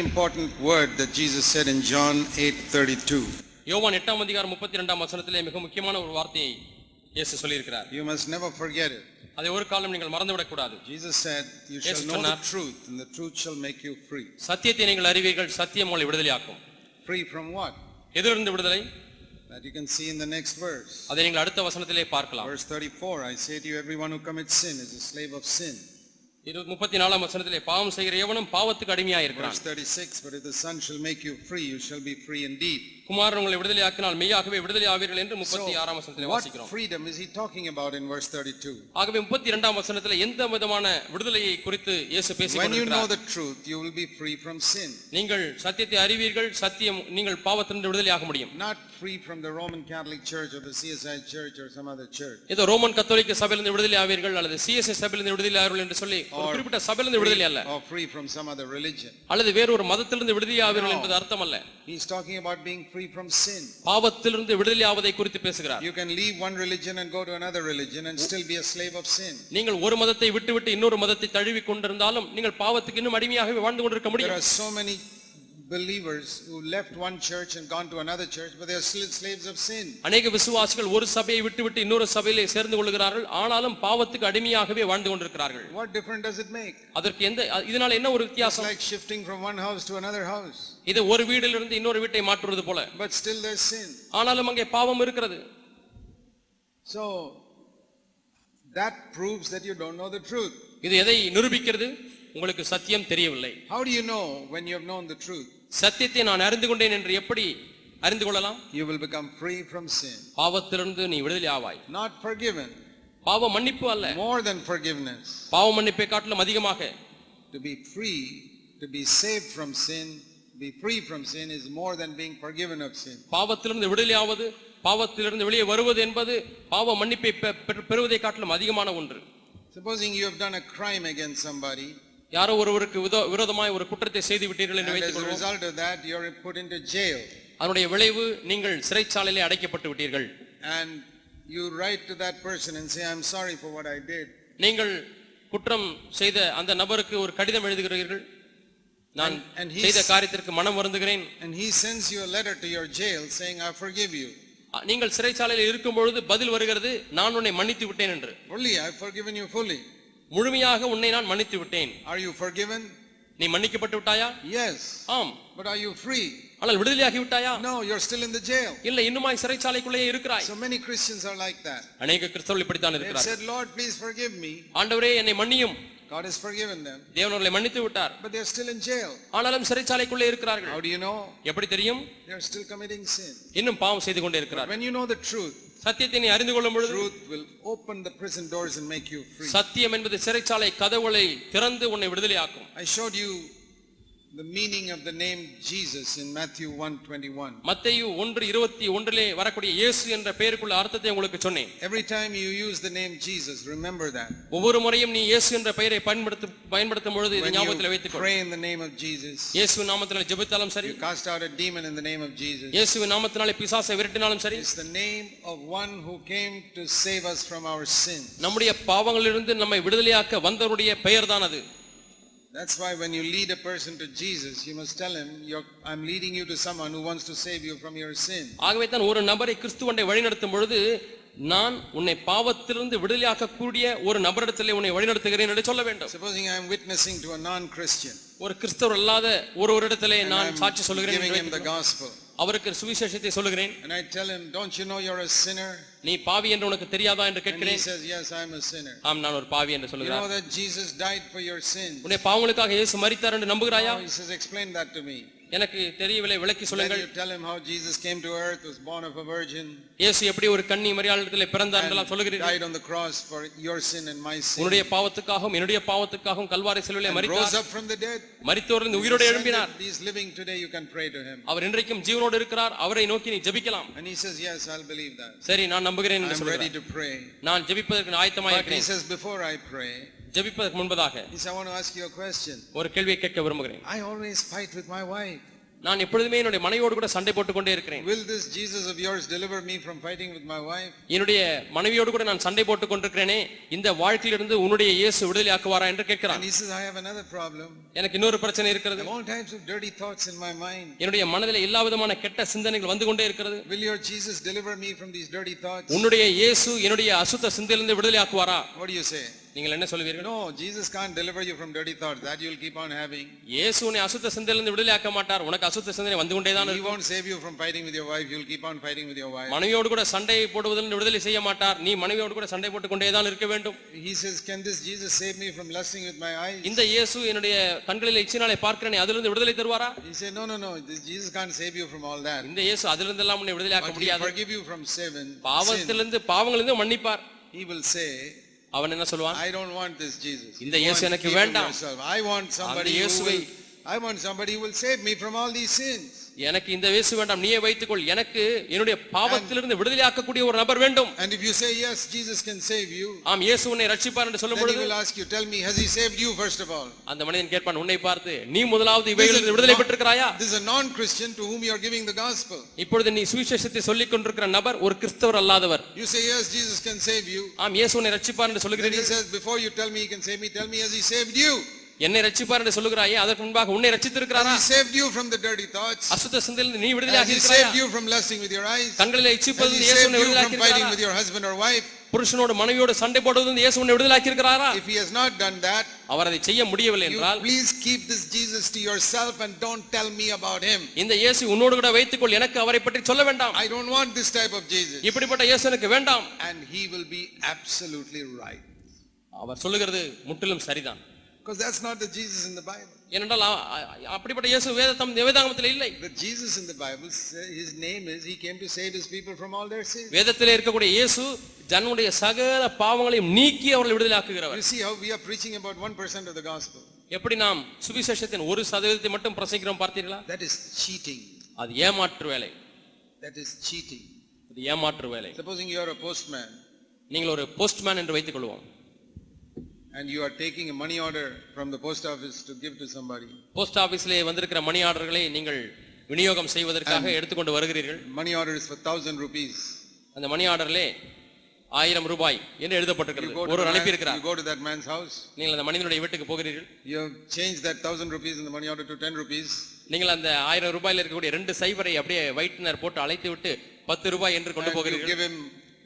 important word that Jesus said in John 8:32. யோவான் எட்டாம் அதிகாரம் முப்பத்தி ரெண்டாம் வசனத்திலே மிக முக்கியமான ஒரு வார்த்தையை இயேசு சொல்லியிருக்கிறார் You must never forget it. அதை ஒரு காலம் நீங்கள் மறந்துவிடக் கூடாது Jesus said, You shall Yes, know the சொன்னார். truth, and the truth shall make you free. சத்தியத்தை நீங்கள் அறிவீர்கள் சத்தியம் உங்களை விடுதலையாக்கும் Free from what? எதிலிருந்து விடுதலை That you can see in the next verse. அதை நீங்கள் அடுத்த வசனத்திலே பார்க்கலாம் Verse 34 I say to you, everyone who commits sin is a slave of sin. இரு முப்பத்தி நாலாம் வசனத்திலே பாவம் செய்கிற எவனும் பாவத்துக்கு அடிமையாயிருக்கிறான் Verse 36 But if the Son shall make you free, you shall be free indeed. குமாரன் உங்களை விடுதலையாக்கினால் மெய்யாகவே விடுதலை ஆவீர்கள் என்று முப்பத்தி ஆறாம் வசனத்திலே வாசிக்கிறோம் freedom is he talking about in verse 32? ஆகவே முப்பத்தி இரண்டாம் வசனத்திலே எந்த விதமான விடுதலையை குறித்து இயேசு பேசிக் When you know the truth, you will be free from sin. நீங்கள் சத்தியத்தை அறிவீர்கள் சத்தியம் நீங்கள் பாவத்திலிருந்து விடுதலையாக முடியும் Not free from the Roman Catholic Church or the CSI Church or some other church. ஏதோ ரோமன் கத்தோலிக்க சபையிலிருந்து விடுதலை ஆவீர்கள் அல்லது சிஎஸ்ஐ சபையிலிருந்து விடுதலை ஆவீர்கள் என்று சொல்லி ஒரு குறிப்பிட்ட சபையிலிருந்து விடுதலை அல்ல Or free from some other religion. அல்லது வேறொரு மதத்திலிருந்து விடுதலை ஆவீர்கள். என்பது அர்த்தம் அல்ல He's talking about being free from sin. பாவத்திலிருந்து விடுதலை ஆவதை குறித்து பேசுகிறார் You can leave one religion and go to another religion and still be a slave of sin. நீங்கள் ஒரு மதத்தை விட்டுவிட்டு இன்னொரு மதத்தை தழுவி கொண்டிருந்தாலும் நீங்கள் பாவத்துக்கு இன்னும் அடிமையாகவே வாழ்ந்து கொண்டிருக்க There முடியும் are so many believers who left one church and gone to another church, but they are still slaves of sin. அநேக விசுவாசிகள் ஒரு சபையை விட்டுவிட்டு இன்னொரு சபையிலே சேர்ந்து கொள்கிறார்கள் ஆனாலும் பாவத்துக்கு அடிமையாகவே வாழ்ந்து கொண்டிருக்கிறார்கள் What difference does it make? அதற்கு எந்த இதனால என்ன ஒரு It's வித்தியாசம் like shifting from one house to another house, இது ஒரு வீட்டிலிருந்து இன்னொரு வீட்டை மாற்றுவது போல but still there's sin. ஆனாலும் அங்கே பாவம் இருக்கிறது So that proves that you don't know the truth. இது எதை நிரூபிக்கிறது உங்களுக்கு சத்தியம் தெரியவில்லை How do you know when you have known the truth? சத்தியத்தை நான் அறிந்து கொண்டேன் என்று எப்படி அறிந்து கொள்ளலாம் You will become free from sin. பாவத்திலிருந்து நீ விடுதலை ஆவாய் Not forgiven, பாவ மன்னிப்பு அல்ல more than forgiveness. பாவ மன்னிப்பை காட்டிலும் அதிகமாக To be free, to be saved from sin, be free from sin is more than being forgiven of sin. பாவத்திலிருந்து விடுதலை ஆவது பாவத்திலிருந்து வெளியே வருவது என்பது பாவ மன்னிப்பை பெறுவதை காட்டிலும் அதிகமான ஒன்று Supposing you have done a crime against somebody, யாரோ ஒருவருக்கு விரோதமாய் ஒரு குற்றத்தை செய்து விட்டீர்கள் என்று வைத்துக் கொள்வோம் result of that, you're put into jail. அதனுடைய விளைவு நீங்கள் சிறைச்சாலையிலே அடைக்கப்பட்டு விட்டீர்கள் And you write to that person and say, I'm sorry for what I did. நீங்கள் குற்றம் செய்த அந்த நபருக்கு ஒரு கடிதம் எழுதுகிறீர்கள் நான் செய்த காரியத்திற்கு மனம் வருந்துகிறேன் And he sends you a letter to your jail saying, I forgive you. நீங்கள் சிறைச்சாலையில் இருக்கும் பொழுது பதில் வருகிறது நான் உன்னை மன்னித்து விட்டேன் என்று Fully, I've forgiven you fully. முழுமையாக உன்னை நான் மன்னித்து விட்டேன் Are you forgiven? நீ மன்னிக்கப்பட்டு விட்டாயா Yes. ஆம் But are you free? ஆனால் விடுதலையாகி விட்டாயா No, you're still in the jail. இல்லை இன்னுமாய் சிறைச்சாலைக்குள்ளேயே இருக்கிறாய் So many Christians are like that. அநேக கிறிஸ்தவர்கள் இப்படித்தான் They've இருக்கிறார் said, Lord, please forgive me. ஆண்டவரே என்னை மன்னியும் God has forgiven them. தேவன் அவர்களை மன்னித்து விட்டார் But they're still in jail. ஆனாலும் சிறைச்சாலைக்குள்ளே இருக்கிறார்கள் How do you know? எப்படி தெரியும் They're still committing sin. இன்னும் பாவம் செய்து கொண்டே But இருக்கிறார் when you know the truth, சத்தியத்தை நீ அறிந்து கொள்ளும் பொழுது truth will open the prison doors and make you free. சத்தியம் என்பது சிறைச்சாலை கதவுகளை திறந்து உன்னை விடுதலையாக்கும் I showed you the meaning of the name Jesus in Matthew 1:21. மத்தேயு ஒன்று இருபத்தி ஒன்றிலே வரக்கூடிய இயேசு என்ற பெயருக்குள்ள அர்த்தத்தை உங்களுக்கு சொன்னேன் Every time you use the name Jesus, remember that. ஒவ்வொரு முறையும் நீ இயேசு என்ற பெயரை பயன்படுத்தும் பயன்படுத்தும் பொழுது இதை When ஞாபகத்தில் you வைத்துக்கொள் pray in the name of Jesus, இயேசு நாமத்தினாலே ஜெபித்தாலும் சரி you cast out a demon in the name of Jesus. இயேசுவின் நாமத்தினாலே பிசாசை விரட்டினாலும் சரி It's the name of one who came to save us from our sins. நம்முடைய பாவங்களிலிருந்து நம்மை விடுதலையாக்க வந்தவருடைய பெயர் தான் அது That's why when you lead a person to Jesus, you must tell him, You're, I'm leading you to someone who wants to save you from your sin. ஆகவே தான் ஒரு நபரை கிறிஸ்துவண்டை வழிநடத்தும் பொழுது நான் உன்னை பாவத்திலிருந்து விடுதலையாக்கக்கூடிய ஒரு நபரிடத்திலே உன்னை வழிநடத்துகிறேன் என்று சொல்ல வேண்டும் Supposing I'm witnessing to a non-Christian, ஒரு கிறிஸ்தவர் அல்லாத ஒருவரிடத்திலே and நான் சாட்சி I'm சொல்லுகிறேன் giving என்று him the வைத்துக்கொள். gospel, அவருக்கு சுவிசேஷத்தை சொல்லுகிறேன் and I tell him, Don't you know you're a sinner? நீ பாவி என்று உனக்கு தெரியாதா என்று And he கேட்கிறேன் says, Yes, I'm a sinner. ஆம் நான் ஒரு பாவி என்று You சொல்லுகிறார் know that Jesus died for your sins. உன்னை பாவங்களுக்காக இயேசு மரித்தார் என்று நம்புகிறாயா Oh, he says, Explain that to me. எனக்கு தெரியவில்லை விளக்கி சொல்லுங்கள் tell him how Jesus came to earth, was born of a virgin, இயேசு எப்படி ஒரு கன்னி மரியாதை பிறந்தார் என்றெல்லாம் சொல்லுகிறீர்கள் died on the cross for your sin and my sin, உன்னுடைய பாவத்துக்காகவும் என்னுடைய பாவத்துக்காகவும் கல்வாரி சிலுவிலே and rose மரித்தார் up from the dead. மரித்தோரிலிருந்து உயிரோடு எழும்பினார் He's living today, you can pray to him. அவர் இன்றைக்கும் ஜீவனோடு இருக்கிறார் அவரை நோக்கி நீ ஜெபிக்கலாம் And he says, Yes, I'll believe that. சரி நான் நம்புகிறேன் என்று I'm ready சொல்கிறார் to pray. நான் ஜெபிப்பதற்கு ஆயத்தமாக But he இருக்கிறேன் says, Before I pray, ஜெபிப்பதற்கு முன்பதாக says, I want to ask you a question. ஒரு கேள்வியை கேட்க விரும்புகிறேன் I always fight with my wife. நான் எப்பொழுதுமே என்னுடைய மனைவியோடு கூட சண்டை போட்டுக் கொண்டே இருக்கிறேன் Will this Jesus of yours deliver me from fighting with my wife? என்னுடைய மனைவியோடு கூட நான் சண்டை போட்டுக் கொண்டிருக்கிறேனே இந்த வாழ்க்கையிலிருந்து உன்னுடைய இயேசு விடுதலை ஆக்குவாரா என்று And கேட்கிறான் he says, I have another problem. எனக்கு இன்னொரு பிரச்சனை I இருக்கிறது have all types of dirty thoughts in my mind. என்னுடைய மனதில் எல்லா விதமான கெட்ட சிந்தனைகள் வந்து கொண்டே இருக்கிறது Will your Jesus deliver me from these dirty thoughts? உன்னுடைய இயேசு என்னுடைய அசுத்த சிந்தையிலிருந்து விடுதலை ஆக்குவாரா What do you say? நீங்கள் என்ன சொல்லுவீர்கள் No, Jesus can't deliver you from dirty thoughts. That you'll keep on having. இயேசு உன்னை அசுத்த சிந்தையிலிருந்து விடுதலை ஆக்க மாட்டார் உனக்கு அசுத்த சிந்தனை வந்து கொண்டே தான் He இருக்கும் won't save you from fighting with your wife. You'll keep on fighting with your wife. மனைவியோடு கூட சண்டை போடுவதில் விடுதலை செய்ய மாட்டார் நீ மனைவியோடு கூட சண்டை போட்டுக் கொண்டே தான் இருக்க வேண்டும் He says, Can this Jesus save me from lusting with my eyes? இந்த இயேசு என்னுடைய கண்களில் இச்சினாலே பார்க்கிறேனே அதிலிருந்து விடுதலை தருவாரா He said, No, no, no. This Jesus can't save you from all that. இந்த இயேசு அதிலிருந்து எல்லாம் உன்னை விடுதலை ஆக்க But he'll முடியாது forgive you from seven. sin. பாவத்திலிருந்து பாவங்களிலிருந்து மன்னிப்பார் He will say, அவன் என்ன சொல்லுவான் I don't want this Jesus. இந்த You இயேசு want எனக்கு keep him வேண்டாம். yourself. I want somebody who இயேசுவை will, I want somebody who will save me from all these sins. எனக்கு இந்த இயேசு வேண்டாம் நீயே வைத்துக்கொள் எனக்கு என்னுடைய பாவத்திலிருந்து விடுதலை ஆக்கக்கூடிய ஒரு நபர் வேண்டும் And if you say, Yes, Jesus can save you, ஆம் இயேசு உன்னை ரட்சிப்பார் என்று சொல்லும் then he பொழுது will ask you, Tell me, has he saved you first of all? அந்த மனிதன் கேட்பான் உன்னை பார்த்து நீ முதலாவது இவைகளிலிருந்து விடுதலை பெற்றிருக்கிறாயா This is a non Christian to whom you are giving the gospel. இப்பொழுது நீ சுவிசேஷத்தை சொல்லிக் கொண்டிருக்கிற நபர் ஒரு கிறிஸ்தவர் அல்லாதவர் You say, Yes, Jesus can save you. ஆம் இயேசு உன்னை ரட்சிப்பார் என்று Then he சொல்லுகிறீர்கள் says, Before you tell me he can save me, tell me, Has he saved you? என்னை ரட்சிப்பார் என்று சொல்லுகிறாயே அதற்கு முன்பாக உன்னை ரட்சித்திருக்கிறாரா he saved you from the dirty thoughts? அசுத்த சிந்தையிலிருந்து நீ விடுதலை Has ஆகி he இருக்கிறாயா saved you from lusting with your eyes? இச்சிப்பதிலிருந்து he இயேசு உன்னை you விடுதலை from fighting with your husband or wife? புருஷனோடு மனைவியோடு சண்டை போடுவதிலிருந்து இயேசு உன்னை விடுதலை ஆக்கியிருக்கிறாரா If he has not done that, அவர் அதை செய்ய முடியவில்லை என்றால் please keep this Jesus to yourself and don't tell me about him. இந்த இயேசு உன்னோடு கூட வைத்துக்கொள் எனக்கு அவரை பற்றி சொல்ல வேண்டாம் I don't want this type of Jesus. இப்படிப்பட்ட இயேசு எனக்கு வேண்டாம் And he will be absolutely right. அவர் சொல்லுகிறது முற்றிலும் சரிதான் Because that's not the Jesus in the Bible. ஏனென்றால் அப்படிப்பட்ட இயேசு வேதத்தம் வேதாகமத்தில் இல்லை The Jesus in the Bible, his name is, he came to save his people from all their sins. வேதத்திலே இருக்கக்கூடிய இயேசு ஜன்னுடைய சகல பாவங்களையும் நீக்கி அவர்களை விடுதலை ஆக்குகிறவர் You see how we are preaching about 1% of the gospel. எப்படி நாம் சுவிசேஷத்தின் ஒரு சதவீதத்தை மட்டும் பிரசங்கிக்கிறோம் பார்த்தீர்களா That is cheating. அது ஏமாற்று வேலை That is cheating. அது ஏமாற்று வேலை Supposing you are a postman நீங்கள் ஒரு போஸ்ட்மேன் என்று வைத்துக் கொள்வோம் and you are taking a money order from the post office to give to somebody. Post ஆபீஸ்லே வந்திருக்கிற மணி ஆர்டர்களை நீங்கள் விநியோகம் செய்வதற்காக எடுத்துக்கொண்டு வருகிறீர்கள் Money order is for 1000 rupees. அந்த மணி ஆர்டர்லே ஆயிரம் ரூபாய் என்று எழுதப்பட்டிருக்கிறது ஒருவர் அனுப்பி இருக்கிறார் you go to that man's house. நீங்கள் அந்த மனிதனுடைய வீட்டுக்கு போகிறீர்கள் You have changed that 1000 rupees in the money order to 10 rupees. நீங்கள் அந்த ஆயிரம் ரூபாயில இருக்கக்கூடிய ரெண்டு சைபரை அப்படியே வைட்னர் போட்டு அழைத்து விட்டு பத்து ரூபாய் என்று கொண்டு போகிறீர்கள் give him,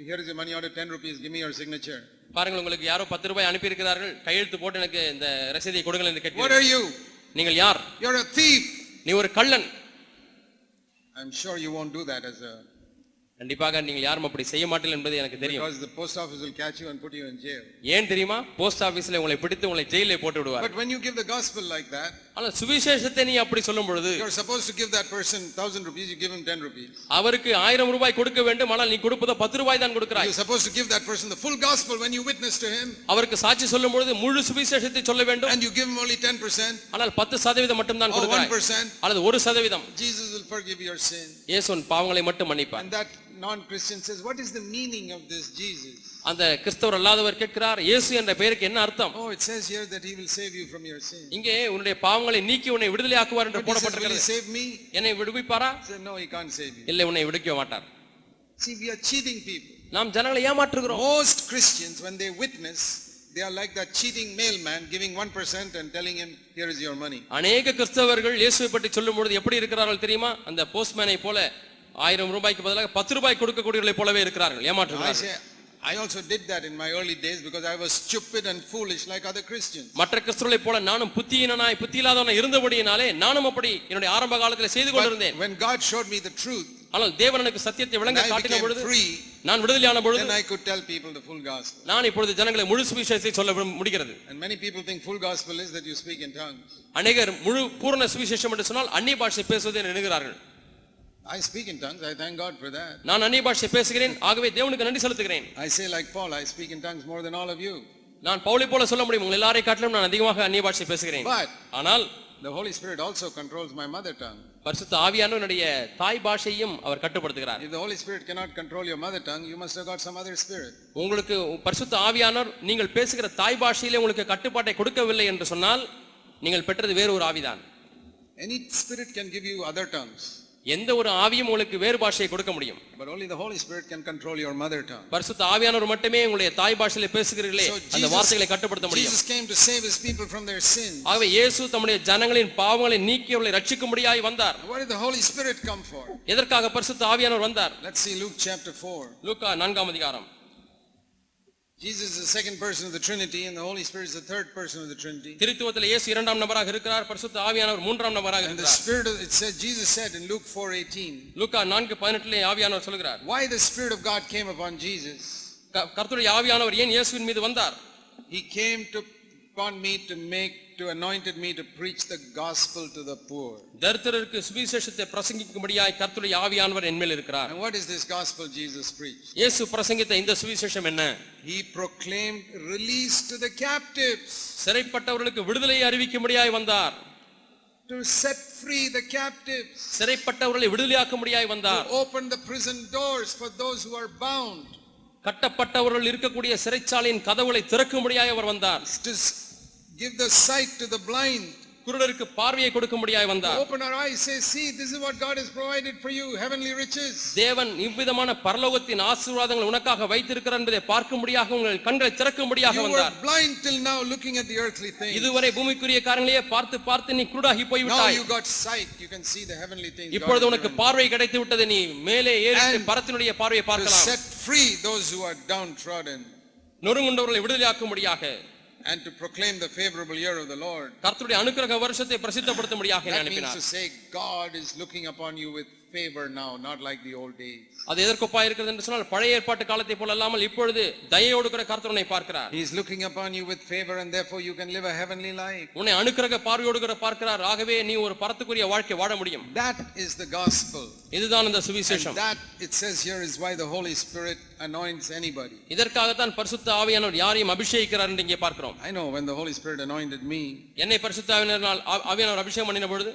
here is your money order, 10 rupees, give me your signature. பாருங்கள் உங்களுக்கு யாரோ பத்து ரூபாய் அனுப்பி இருக்கிறார்கள் கையெழுத்து போட்டு எனக்கு இந்த ரசீதை கொடுங்கள் என்று What கேட்கிறீர்கள் are you? நீங்கள் யார் You're a thief. நீ ஒரு கள்ளன் I'm sure you won't do that as a, கண்டிப்பாக நீங்கள் யாரும் அப்படி செய்ய மாட்டீர்கள் என்பது எனக்கு தெரியும் because the post office will catch you and put you in jail. ஏன் தெரியுமா போஸ்ட் ஆபீஸ்ல உங்களை பிடித்து உங்களை ஜெயிலே போட்டு விடுவார் But when you give the gospel like that, ஆனா சுவிசேஷத்தை நீ அப்படி சொல்லும் பொழுது you're supposed to give that person 1000 rupees, you give him 10 rupees. அவருக்கு ஆயிரம் ரூபாய் கொடுக்க வேண்டும் ஆனால் நீ கொடுப்பதோ பத்து ரூபாய் தான் கொடுக்கிறாய் You're supposed to give that person the full gospel when you witness to him, அவருக்கு சாட்சி சொல்லும் பொழுது முழு சுவிசேஷத்தை சொல்ல வேண்டும் and you give him only 10% ஆனால் பத்து சதவீதம் மட்டும் தான் கொடுக்கிறாய் 1%. அல்லது ஒரு சதவீதம் Jesus will forgive your sin. இயேசுவின் பாவங்களை மட்டும் மன்னிப்பார் And that non-Christian says, what is the meaning of this Jesus? அந்த கிறிஸ்தவர் அல்லாதவர் கேட்கிறார் இயேசு என்ற பெயருக்கு என்ன அர்த்தம் Oh, it says here that he will save you from your sin. இங்கே உன்னுடைய பாவங்களை நீக்கி உன்னை விடுதலை ஆக்குவார் என்று போடப்பட்டிருக்கிறது save me? என்னை விடுவிப்பாரா no, he can't save you. இல்லை உன்னை விடுவிக்க மாட்டார் See, we are cheating people. நாம் ஜனங்களை ஏமாற்றுகிறோம் Most Christians, when they witness, they are like that cheating mailman giving 1% and telling him, here is your money. அநேக கிறிஸ்தவர்கள் இயேசுவை பற்றி சொல்லும் பொழுது எப்படி இருக்கிறார்கள் தெரியுமா அந்த போஸ்ட்மேனை போல ஆயிரம் ரூபாய்க்கு பதிலாக பத்து ரூபாய் கொடுக்கக்கூடியவர்களை போலவே இருக்கிறார்கள் ஏமாற்றுகிறார்கள் I also did that in my early days because I was stupid and foolish like other Christians. மற்ற கிறிஸ்தவர்களை போல நானும் புத்தியினாய் புத்தி இல்லாதவனாய் இருந்தபடியினாலே நானும் அப்படி என்னுடைய ஆரம்ப காலத்தில் செய்து But கொண்டிருந்தேன் when God showed me the truth, ஆனால் தேவன் எனக்கு சத்தியத்தை and விளங்க I காட்டின became பொழுது free, நான் விடுதலையான பொழுது then I could tell people the full gospel. நான் இப்பொழுது ஜனங்களை முழு சுவிசேஷத்தை சொல்ல விடும்- முடிகிறது And many people think full gospel is that you speak in tongues. அநேகர் முழு பூரண சுவிசேஷம் என்று சொன்னால் அந்நிய பாஷை பேசுவதை எண்ணுகிறார்கள் I speak in tongues, I thank God for that. நான் அந்நிய பாஷை பேசுகிறேன் ஆகவே தேவனுக்கு நன்றி செலுத்துகிறேன் I say like Paul, I speak in tongues more than all of you. நான் பவுலை போல சொல்ல முடியும் உங்கள் எல்லாரை காட்டிலும் நான் அதிகமாக அந்நிய பாஷை பேசுகிறேன் But ஆனால் the Holy Spirit also controls my mother tongue. பரிசுத்த ஆவியானவனுடைய தாய் பாஷையும் அவர் கட்டுப்படுத்துகிறார் If the Holy Spirit cannot control your mother tongue, you must have got some other spirit. உங்களுக்கு பரிசுத்த ஆவியானவர் நீங்கள் பேசுகிற தாய் பாஷையிலே உங்களுக்கு கட்டுப்பாட்டை கொடுக்கவில்லை என்று சொன்னால் நீங்கள் பெற்றது வேறு ஒரு ஆவிதான் Any spirit can give you other tongues, எந்த ஒரு ஆவியும் உங்களுக்கு வேறு பாஷையை கொடுக்க முடியும் but only the Holy Spirit can control your mother tongue. பரிசுத்த ஆவியானவர் மட்டுமே உங்களுடைய தாய் பாஷையில பேசுகிறீர்களே அந்த வார்த்தைகளை கட்டுப்படுத்த முடியும் Jesus came to save his people from their sins. ஆகவே இயேசு தம்முடைய ஜனங்களின் பாவங்களை நீக்கி அவர்களை ரட்சிக்கும்படியாய் வந்தார் What did the Holy Spirit come for? எதற்காக பரிசுத்த ஆவியானவர் வந்தார் Let's see Luke chapter 4. லூக்கா நான்காம் அதிகாரம் Jesus is the second person of the Trinity, and the Holy Spirit is the third person of the Trinity. திருத்துவத்தில் இயேசு இரண்டாம் நபராக இருக்கிறார் பரிசுத்த ஆவியானவர் மூன்றாம் நபராக And the இருக்கிறார் Spirit, of, it said, Jesus said in Luke 4:18, லூக்கா நான்கு பதினெட்டிலே ஆவியானவர் சொல்கிறார் why the Spirit of God came upon Jesus. க- கர்த்தருடைய ஆவியானவர் ஏன் இயேசுவின் மீது வந்தார் He came to upon me to make, to anointed me to preach the gospel to the poor. தரித்திரருக்கு சுவிசேஷத்தை பிரசங்கிக்கும்படியாய் கர்த்தருடைய ஆவியானவர் என்மேல் இருக்கிறார். And what is this gospel Jesus preached? இயேசு பிரசங்கித்த இந்த சுவிசேஷம் என்ன? He proclaimed release to the captives, சிறைப்பட்டவர்களுக்கு விடுதலையை அறிவிக்கும்படியாய் வந்தார். To set free the captives, சிறைப்பட்டவர்களை விடுதலையாக்கும்படியாய் வந்தார். to open the prison doors for those who are bound, கட்டப்பட்டவர்கள் இருக்கக்கூடிய சிறைச்சாலையின் கதவுகளை திறக்கும்படியாய் அவர் வந்தார். Give the sight to the blind, குருடருக்கு பார்வையை கொடுக்கும்படியாய் to வந்தார் open our eyes, say, see, this is what God has provided for you, heavenly riches. தேவன் இவ்விதமான பரலோகத்தின் ஆசீர்வாதங்கள் உனக்காக வைத்திருக்கிறார் என்பதை பார்க்கும்படியாக உங்கள் கண்களை திறக்கும்படியாக You were வந்தார் blind till now looking at the earthly things. இதுவரை பூமிக்குரிய காரியங்களையே பார்த்து பார்த்து நீ குருடாகி போய் Now விட்டாய் you got sight, you can see the heavenly things. இப்பொழுது உனக்கு. பார்வை கிடைத்து விட்டது நீ மேலே ஏறி பரத்தினுடைய பார்வையை பார்க்கலாம் set free those who are downtrodden நொறுங்குண்டவர்களை விடுதலையாக்கும்படியாக and to proclaim the favorable year of the Lord. கர்த்தருடைய அனுக்கிரக வருஷத்தை பிரசித்தப்படுத்தும்படியாக என்னை That means to அனுப்பினார் say God is looking upon you with favor now, not like the old days. அது எதற்கொப்பா இருக்கிறது என்று சொன்னால் பழைய ஏற்பாட்டு காலத்தை போல அல்லாமல் இப்பொழுது தயையோடு கூட கர்த்தர் உன்னை பார்க்கிறார் He is looking upon you with favor and therefore you can live a heavenly life. உன்னை அனுக்கிரக பார்வையோடு கூட பார்க்கிறார் ஆகவே நீ ஒரு பரத்துக்குரிய வாழ்க்கை வாழ முடியும் That is the gospel. இதுதான் இந்த And சுவிசேஷம் that, it says here, is why the Holy Spirit anoints anybody. இதற்காகத்தான் பரிசுத்த ஆவியானவர் யாரையும் அபிஷேகிக்கிறார் என்று இங்கே பார்க்கிறோம் I know when the Holy Spirit anointed me, என்னை பரிசுத்த ஆவியானவரால் ஆ- ஆவியானவர் அபிஷேகம் பண்ணின பொழுது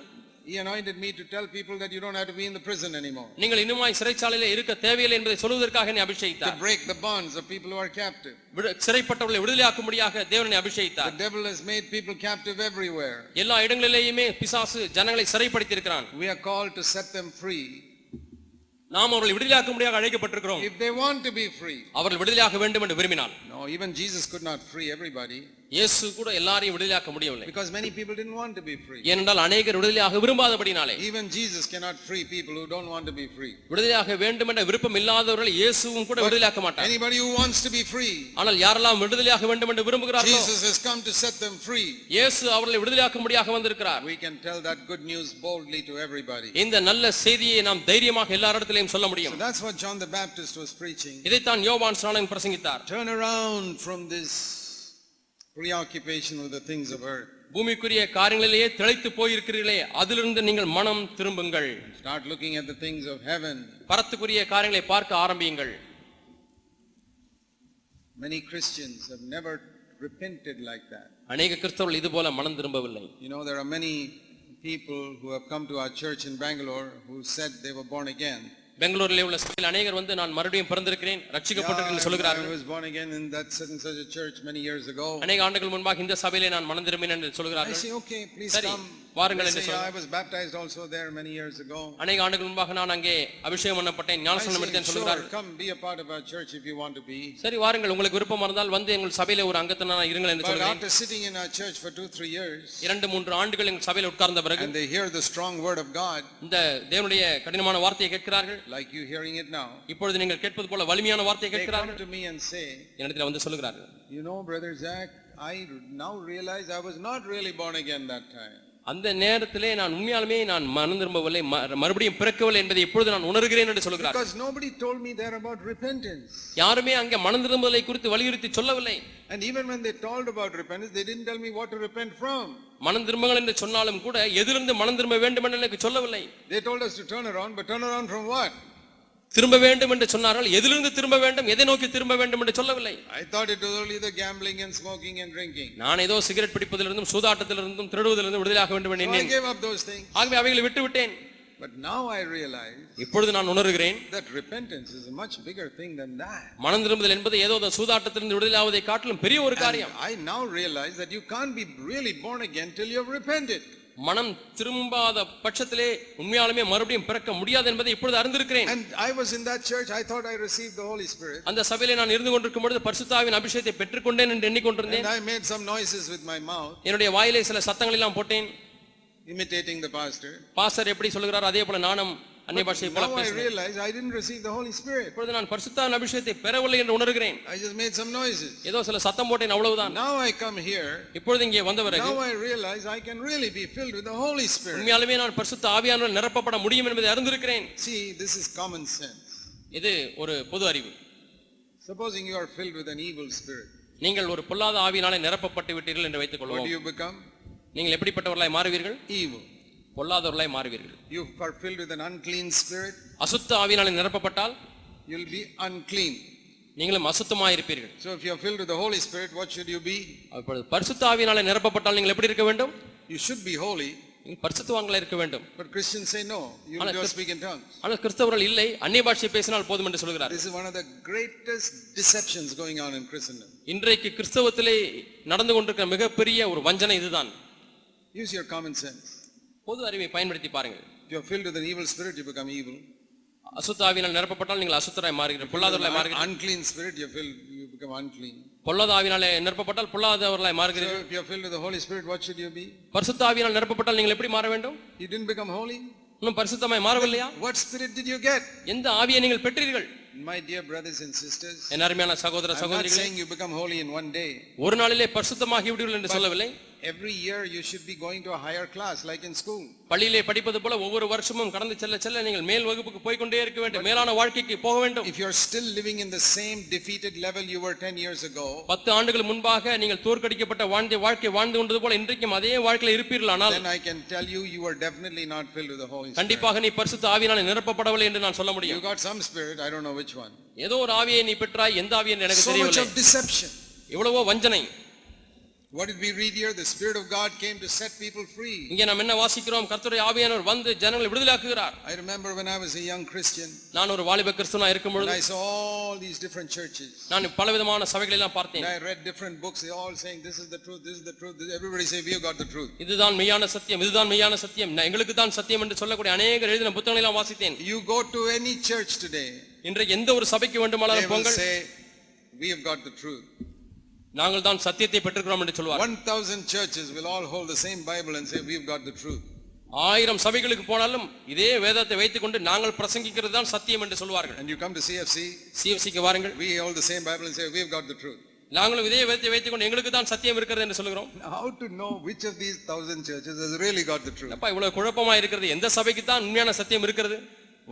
He anointed me to tell people that you don't have to be in the prison anymore. நீங்கள் இன்னுமாய் சிறைச்சாலையிலே இருக்க தேவையில்லை என்பதை சொல்வதற்காக என்னை To அபிஷேகித்தார் break the bonds of people who are captive. விடு- சிறைப்பட்டவர்களை விடுதலையாக்கும்படியாக தேவனை The அபிஷேகித்தார் devil has made people captive everywhere. எல்லா இடங்களிலேயுமே பிசாசு ஜனங்களை சிறைப்படுத்தி இருக்கிறான் We are called to set them free. நாம் அவர்களை விடுதலையாக்கும்படியாக அழைக்கப்பட்டிருக்கிறோம் If they want to be free. அவர்கள் விடுதலையாக வேண்டும் என்று விரும்பினார் No, even Jesus could not free everybody இயேசு கூட எல்லாரையும் விடுதலையாக்க முடியவில்லை because many people didn't want to be free. ஏனென்றால் அநேகர் விடுதலையாக விரும்பாதபடினாலே Even Jesus cannot free people who don't want to be free. விடுதலையாக வேண்டும் என்ற விருப்பம் இல்லாதவர்கள் இயேசுவும் கூட விடுதலையாக்க மாட்டார் Anybody who wants to be free, ஆனால் யாரெல்லாம் விடுதலையாக வேண்டும் என்று விரும்புகிறார்களோ Jesus has come to set them free. இயேசு அவர்களை விடுதலையாக்கும்படியாக வந்திருக்கிறார் We can tell that good news boldly to everybody. இந்த நல்ல செய்தியை நாம் தைரியமாக எல்லா இடத்திலையும் சொல்ல So முடியும் that's what John the Baptist was preaching. இதைத்தான் யோவான் ஸ்நானன் பிரசங்கித்தார் Turn around from this preoccupation with the things of earth. பூமிக்குரிய காரியங்களிலேயே திளைத்து போயிருக்கிறீர்களே அதிலிருந்து நீங்கள் மனம் திரும்புங்கள் Start looking at the things of heaven. பரத்துக்குரிய காரியங்களை பார்க்க ஆரம்பியுங்கள் Many Christians have never repented like that. அநேக கிறிஸ்தவர்கள் இது போல மனம் திரும்பவில்லை You know, there are many people who have come to our church in Bangalore who said they were born again. பெங்களூரில் உள்ள சபையில் அநேகர் வந்து நான் மறுபடியும் பிறந்திருக்கிறேன் ரட்சிக்கப்பட்டிருக்கிறேன் சொல்கிறார்கள். அநேக ஆண்டுகள் முன்பாக இந்த சபையிலே நான் மனம் திரும்பினேன் என்று சொல்கிறார்கள். say, okay, please சரி, come. வாருங்கள் They என்று say, சொல்ல- "Yeah, I was baptized also there many years ago. அநேக ஆண்டுகள் முன்பாக நான் அங்கே அபிஷேகம் பண்ணப்பட்டேன் I ஞானசனம் say, எடுத்தேன் sure, சொல்கிறார்கள் come be a part of our church if you want to be. சரி வாருங்கள் உங்களுக்கு விருப்பம் இருந்தால் வந்து எங்கள் சபையில ஒரு அங்கத்தினா இருங்கள் என்று But சொல்கிறேன் after sitting in our church for two, three years, இரண்டு மூன்று ஆண்டுகள் எங்கள் சபையில் உட்கார்ந்த பிறகு and they hear the strong word of God, இந்த தேவனுடைய கடினமான வார்த்தையை கேட்கிறார்கள் like you hearing it now, இப்பொழுது நீங்கள் கேட்பது போல வலிமையான வார்த்தையை they come கேட்கிறார்கள் to me and say, என்னிடத்தில் வந்து சொல்லுகிறார்கள் you know, Brother Zach, I now realize I was not really born again that time. அந்த நேரத்திலே நான் உண்மையாலுமே நான் மனம் திரும்பவில்லை மறுபடியும் பிறக்கவில்லை என்பதை இப்பொழுது நான் உணர்கிறேன் என்று சொல்கிறார் Because nobody told me there about repentance. யாருமே அங்கே மனம் திரும்புதலை குறித்து வலியுறுத்தி சொல்லவில்லை And even when they told about repentance, they didn't tell me what to repent from. மனம் திரும்புங்கள் என்று சொன்னாலும் கூட எதிலிருந்து மனம் திரும்ப வேண்டும் என்று எனக்கு சொல்லவில்லை They told us to turn around, but turn around from what? திரும்ப வேண்டும் என்று சொன்னார்கள் எதிலிருந்து திரும்ப வேண்டும் எதை நோக்கி திரும்ப வேண்டும் என்று சொல்லவில்லை I thought it was only the gambling and smoking and drinking. நான் ஏதோ சிகரெட் பிடிப்பதிலிருந்தும் சூதாட்டத்திலிருந்தும் திருடுவதிலிருந்தும் விடுதலாக வேண்டும் என்று So I எண்ணினேன் gave up those things. ஆகவே அவைகளை விட்டு விட்டேன் But now I realize இப்பொழுது நான் உணர்கிறேன் that repentance is a much bigger thing than that. மனம் திரும்புதல் என்பது ஏதோ அந்த சூதாட்டத்திலிருந்து விடுதலாவதை காட்டிலும் பெரிய ஒரு காரியம் I now realize that you can't be really born again till you've repented. மனம் திரும்பாத பட்சத்திலே உண்மையாலுமே மறுபடியும் பிறக்க முடியாது என்பதை இப்பொழுது அறிந்திருக்கிறேன் And I was in that church, I thought I received the Holy Spirit. அந்த சபையிலே நான் இருந்து கொண்டிருக்கும் பொழுது பரிசுத்தாவின் அபிஷேகத்தை பெற்றுக்கொண்டேன் என்று எண்ணிக்கொண்டிருந்தேன் And I made some noises with my mouth, என்னுடைய வாயிலே சில சத்தங்கள் எல்லாம் போட்டேன் imitating the pastor. பாஸ்டர் எப்படி சொல்லுகிறார் அதே போல நானும் அந்நிய பாஷையை போல Now I பேசுகிறேன் realize I didn't receive the Holy Spirit. இப்பொழுது நான் பரிசுத்தாவின் அபிஷேகத்தை பெறவில்லை என்று உணர்கிறேன் I just made some noises. ஏதோ சில சத்தம் போட்டேன் அவ்வளவுதான் Now I come here, இப்பொழுது இங்கே வந்த பிறகு now I realize I can really be filled with the Holy Spirit. உண்மையாலுமே நான் பரிசுத்த ஆவியானவர் நிரப்பப்பட முடியும் என்பதை அறிந்திருக்கிறேன் See, this is common sense. இது ஒரு பொது அறிவு Supposing you are filled with an evil spirit, நீங்கள் ஒரு பொல்லாத ஆவியினாலே நிரப்பப்பட்டு விட்டீர்கள் என்று வைத்துக் what do கொள்வோம் you become? நீங்கள் எப்படிப்பட்டவர்களாய் மாறுவீர்கள் Evil. பொல்லாதவர்களாய் மாறுவீர்கள் You are filled with an unclean spirit, அசுத்த ஆவியினாலே நிரப்பப்பட்டால் you'll be unclean. நீங்களும் அசுத்தமாய் இருப்பீர்கள் So if you are filled with the Holy Spirit, what should you be? அப்பொழுது பரிசுத்த ஆவியினாலே நிரப்பப்பட்டால் நீங்கள் எப்படி இருக்க வேண்டும் You should be holy, நீங்கள் பரிசுத்தவான்களா இருக்க வேண்டும் but Christians say no, you don't கிறிஸ்- speak in tongues. ஆனால் கிறிஸ்தவர்கள் இல்லை அந்நிய பாஷையை பேசினால் போதும் என்று சொல்கிறார் This is one of the greatest deceptions going on in Christendom. இன்றைக்கு கிறிஸ்தவத்திலே நடந்து கொண்டிருக்கிற மிகப்பெரிய ஒரு வஞ்சனை இதுதான் Use your common sense. பொது அறிவை பயன்படுத்தி பாருங்கள் If you are filled with an evil spirit, you become evil. அசுத்த ஆவியினால் நிரப்பப்பட்டால் நீங்கள் அசுத்தராய் மாறுகிறீர்கள் பொல்லாதவர்களாய் மாறுகிறீர்கள் unclean spirit, you filled, you become unclean. பொல்லாத ஆவியினாலே நிரப்பப்பட்டால் பொல்லாதவர்களாய் மாறுகிறீர்கள் if you are filled with the Holy Spirit, what should you be? பரிசுத்த ஆவியினால் நிரப்பப்பட்டால் நீங்கள் எப்படி மாற வேண்டும் You didn't become holy? இன்னும் பரிசுத்தமாய் மாறவில்லையா What spirit did you get? எந்த ஆவியை நீங்கள் பெற்றீர்கள் My dear brothers and sisters, என் அருமையான சகோதர I'm not சகோதரிகளே saying you become holy in one day. ஒரு நாளிலே பரிசுத்தமாகி விடுவீர்கள் என்று சொல்லவில்லை Every year you should be going to a higher class, like in school. பள்ளியிலே படிப்பது போல ஒவ்வொரு வருஷமும் கடந்து செல்ல செல்ல நீங்கள் மேல் வகுப்புக்கு போய் கொண்டே இருக்க வேண்டும் மேலான வாழ்க்கைக்கு போக வேண்டும் If you're still living in the same defeated level you were 10 years ago, பத்து ஆண்டுகள் முன்பாக நீங்கள் தோற்கடிக்கப்பட்ட வாழ்ந்த வாழ்க்கை வாழ்ந்து கொண்டது போல இன்றைக்கும் அதே வாழ்க்கையில இருப்பீர்களானால் then I can tell you, you are definitely not filled with the Holy Spirit. கண்டிப்பாக நீ பரிசுத்த ஆவியினால் நிரப்பப்படவில்லை என்று நான் சொல்ல You முடியும் got some spirit, I don't know which one. ஏதோ ஒரு ஆவியை நீ பெற்றாய் எந்த ஆவியை என்று எனக்கு So much தெரியவில்லை of deception. எவ்வளவோ வஞ்சனை What did we read here? The Spirit of God came to set people free. இங்கே நாம் என்ன வாசிக்கிறோம் கர்த்தருடைய ஆவியானவர் வந்து ஜனங்களை விடுதலாக்குகிறார் I remember when I was a young Christian, நான் ஒரு வாலிப கிறிஸ்துவனா இருக்கும் and பொழுது I saw all these different churches. நான் பலவிதமான சபைகளை எல்லாம் And பார்த்தேன் I read different books, they all saying, this is the truth, this is the truth. This- Everybody say, we have got the truth. இதுதான் மெய்யான சத்தியம் இதுதான் மெய்யான சத்தியம் நான் எங்களுக்கு தான் சத்தியம் என்று சொல்லக்கூடிய அநேகர் எழுதின புத்தகங்களை எல்லாம் வாசித்தேன் You go to any church today, இன்றைக்கு எந்த ஒரு சபைக்கு they வேண்டுமானாலும் will போங்கள் say, we have got the truth. நாங்கள் தான் சத்தியத்தை பெற்றுக்கிறோம் என்று சொல்வார் 1,000 churches will all hold the same Bible and say, we've got the truth. ஆயிரம் சபைகளுக்கு போனாலும் இதே வேதத்தை வைத்துக்கொண்டு நாங்கள் பிரசங்கிக்கிறது தான் சத்தியம் என்று சொல்வார்கள் And you come to CFC, சிஎஃப்சிக்கு வாருங்கள் we hold the same Bible and say, we've got the truth. நாங்களும் இதே வேதத்தை வைத்துக்கொண்டு எங்களுக்கு தான் சத்தியம் இருக்கிறது என்று சொல்கிறோம் how to know which of these thousand churches has really got the truth? அப்பா இவ்வளவு குழப்பமா இருக்கிறது எந்த சபைக்கு தான் உண்மையான சத்தியம் இருக்கிறது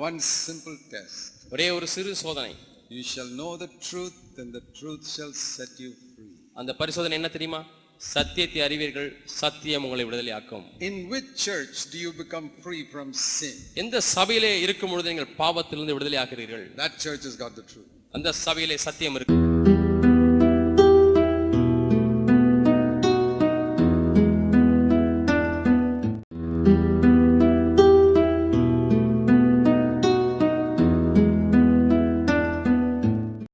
One simple test. ஒரே ஒரு சிறு சோதனை You shall know the truth, and the truth shall set you free. அந்த பரிசோதனை என்ன தெரியுமா சத்தியத்தை அறிவீர்கள் சத்தியம் உங்களை விடுதலையாக்கும் In which church do you become free from sin? எந்த சபையிலே இருக்கும் பொழுது நீங்கள் பாவத்திலிருந்து விடுதலையாகிறீர்கள் That church has got the truth. அந்த சபையிலே சத்தியம் இருக்கு